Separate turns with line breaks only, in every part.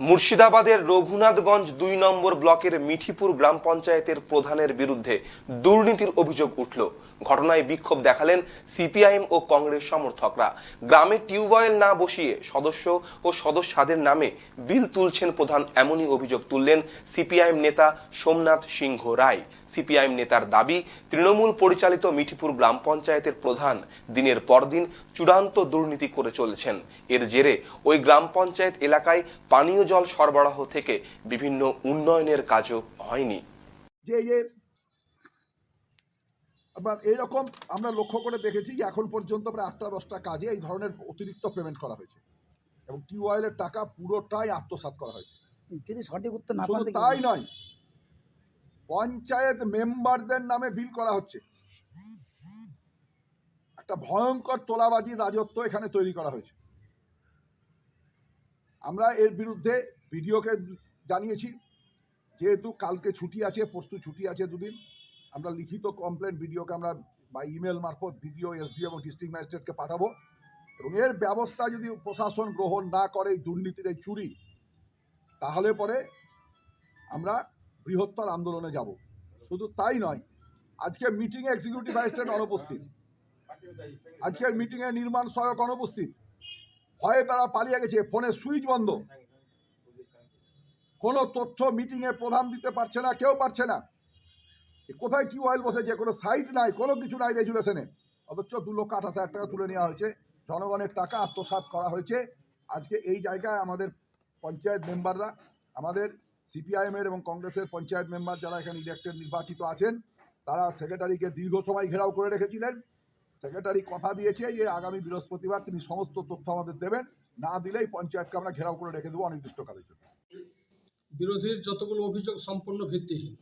মুর্শিদাবাদের রঘুনাথগঞ্জ দুই নম্বর ব্লকের মিঠিপুর গ্রাম পঞ্চায়েতের প্রধানের বিরুদ্ধে দুর্নীতির অভিযোগ উঠল। ঘটনায় বিক্ষোভ দেখালেন সিপিআইএম ও কংগ্রেস সমর্থকরা। গ্রামে টিউবওয়েল না বসিয়ে সদস্য ও সদস্যদের নামে বিল তুলছেন প্রধান এমনই অভিযোগ তুললেন সিপিআইএম নেতা সোমনাথ সিংহ রায়। সিপিআইএম নেতার দাবি, তৃণমূল পরিচালিত মিঠিপুর গ্রাম পঞ্চায়েতের প্রধান দিনের পর দিন চূড়ান্ত দুর্নীতি করে চলেছেন। এর জেরে ওই গ্রাম পঞ্চায়েত এলাকায় পানীয় জল সরবরাহ থেকে বিভিন্ন উন্নয়নের কাজও হয়নি।
যে যে আবার এইরকম আমরা লক্ষ্য করে দেখেছি যে এখন পর্যন্ত প্রায় আটটা দশটা কাজে এই ধরনের অতিরিক্ত পেমেন্ট করা হয়েছে। এবং টিউবওয়েলের টাকা পুরোটাই আত্মসাৎ করা হয়েছে।
যদি সঠিক উত্তর না
শুধু তাই নয় পঞ্চায়েত মেম্বারদের নামে বিল করা হচ্ছে। একটা ভয়ঙ্কর তোলাবাজির রাজত্ব এখানে তৈরি করা হয়েছে। আমরা এর বিরুদ্ধে ভিডিওকে জানিয়েছি, যেহেতু কালকে ছুটি আছে, পরশু ছুটি আছে দুদিন, আমরা লিখিত কমপ্লেন ভিডিওকে আমরা বা ইমেল মারফত ভিডিও এসডিও এবং ডিস্ট্রিক্ট ম্যাজিস্ট্রেটকে পাঠাবো। এবং এর ব্যবস্থা যদি প্রশাসন গ্রহণ না করে এই দুর্নীতির এই চুরি, তাহলে পরে আমরা বৃহত্তর আন্দোলনে যাব। শুধু তাই নয়, আজকে মিটিংয়ে এক্সিকিউটিভ ম্যাজিস্ট্রেট অনুপস্থিত। আজকের মিটিংয়ে নির্মাণ সহায়ক অনুপস্থিত। ভয়ে তারা পালিয়ে গেছে। ফোনে সুইচ বন্ধ। কোনো তথ্য মিটিংয়ে প্রধান দিতে পারছে না, কেউ পারছে না। কোথায় টিউবওয়েল বসেছে? কোনো সাইট নাই, কোনো কিছু নাই রেজুলেশনে। অথচ দু লক্ষ আঠাশ হাজার টাকা তুলে নেওয়া হয়েছে। জনগণের টাকা আত্মসাৎ করা হয়েছে। আজকে এই জায়গায় আমাদের পঞ্চায়েত মেম্বাররা, আমাদের সিপিআইএমের এবং কংগ্রেসের পঞ্চায়েত মেম্বার যারা এখানে ইলেক্টেড নির্বাচিত আছেন, তারা সেক্রেটারিকে দীর্ঘ সময় ঘেরাও করে রেখেছিলেন। সেক্রেটারি কথা দিয়েছে যে আগামী বৃহস্পতিবার তিনি সমস্ত তথ্য আমাদের দেবেন। না দিলেই পঞ্চায়েতকে আমরা ঘেরাও করে রেখে দেবো অনির্দিষ্টকালের জন্য।
বিরোধীর যতগুলো অভিযোগ সম্পূর্ণ ভিত্তিহীন।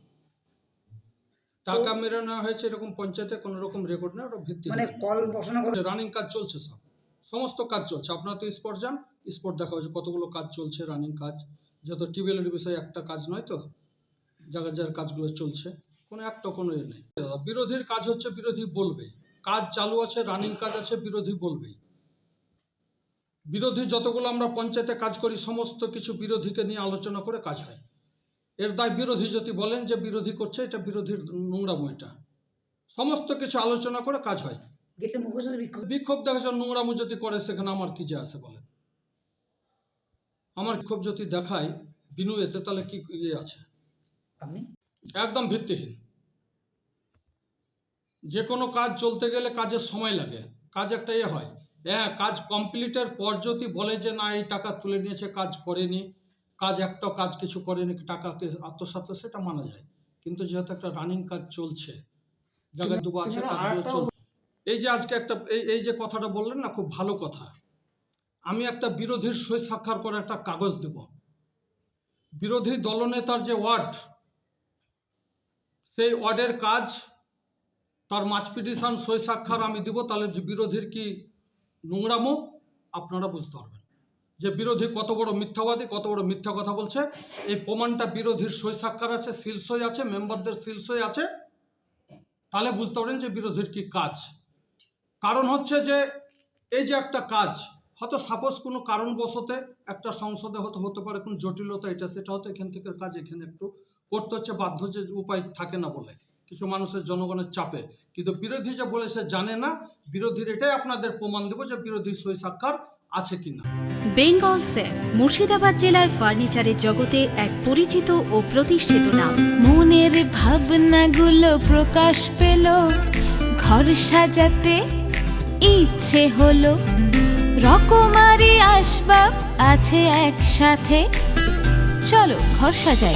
টাকা মেরে নেওয়া হয়েছে এরকম পঞ্চায়েতে কোনো রকম রেকর্ড নেই ওটা ভিত্তিহীন।
মানে কল বসানো
রানিং কাজ চলছে সব। সমস্ত কাজ চলছে। আপনারা তো স্পট যান স্পট দেখা হয়েছে কতগুলো কাজ চলছে রানিং কাজ। যত টিউবওয়েলের বিষয়ে একটা কাজ নয় তো জায়গার যার কাজগুলো চলছে কোনো একটা কোনো এ নেই। বিরোধীর কাজ হচ্ছে বিরোধী বলবে। কাজ চালু আছে রানিং কাজ আছে বিরোধী বলবেই। বিরোধী যতগুলো আমরা পঞ্চায়েতে কাজ করি সমস্ত কিছু বিরোধীকে নিয়ে আলোচনা করে কাজ হয়। এর দায় বিরোধী যদি বলেন যে বিরোধী করছে এটা বিরোধীর নোংরামো এটা সমস্ত কিছু আলোচনা করে কাজ হয়।
বিক্ষোভ?
বিক্ষোভ দেখাচ্ছে নোংরামো যদি করে সেখানে আমার কি যে আছে বলেন? আমার বিক্ষোভ যদি দেখায় বিনু এতে তাহলে কি ইয়ে আছে? একদম ভিত্তিহীন। যে কোনো কাজ চলতে গেলে কাজের সময় লাগে। কাজ একটা ইয়ে হয়। হ্যাঁ কাজ কমপ্লিটের পর যদি বলে যে না এই টাকা তুলে নিয়েছে কাজ করেনি কাজ একটা কাজ কিছু করেনি টাকাকে আত্মসাৎ সেটা মানা যায়। কিন্তু যেহেতু একটা রানিং কাজ চলছে জায়গায় দুটো আছে কাজগুলো চলছে। এই যে আজকে একটা এই এই যে কথাটা বললেন না খুব ভালো কথা। আমি একটা বিরোধীর সই সাক্ষাৎ করে একটা কাগজ দেব। বিরোধী দলনেতার যে ওয়ার্ড সেই ওয়ার্ডের কাজ তার মাছ পিটিশন, সই সাক্ষাৎ আমি দিব, তাহলে বিরোধীর কি নোংরামো, আপনারা বুঝতে পারবেন। যে বিরোধী কত বড় মিথ্যাবাদী, কত বড় মিথ্যা কথা বলছে, এই প্রমাণটা বিরোধীর সই সাক্ষাৎ আছে, সিল সই আছে, মেম্বারদের সিল সই আছে, তাহলে বুঝতে পারেন যে বিরোধীর কি কাজ। কারণ হচ্ছে যে, এই যে একটা কাজ, হয়তো সাপোজ কোনো কারণবশতে একটা সংসদে হতে হতে পারে কোনো জটিলতা এটা সেটা হয়তো এখান থেকে কাজ এখানে একটু করতে হচ্ছে, বাধ্য যে উপায় থাকে না বলে। কিছু মানুষের জনগণের চাপে। কিন্তু বিরোধী যে বলে সে জানে না, বিরোধীর এটাই আপনাদের প্রমাণ দেবো যে বিরোধী সই সাক্ষাৎ আছে কিনা।
বেঙ্গল সেফ মুর্শিদাবাদ জেলায় ফার্নিচারের জগতে এক পরিচিত ও প্রতিষ্ঠিত নাম।
মনের ভাবনাগুলো প্রকাশ পেল, ঘর সাজাতে ইচ্ছে হলো। রকমারি আসবাব আছে একসাথে। চলো ঘর সাজাই।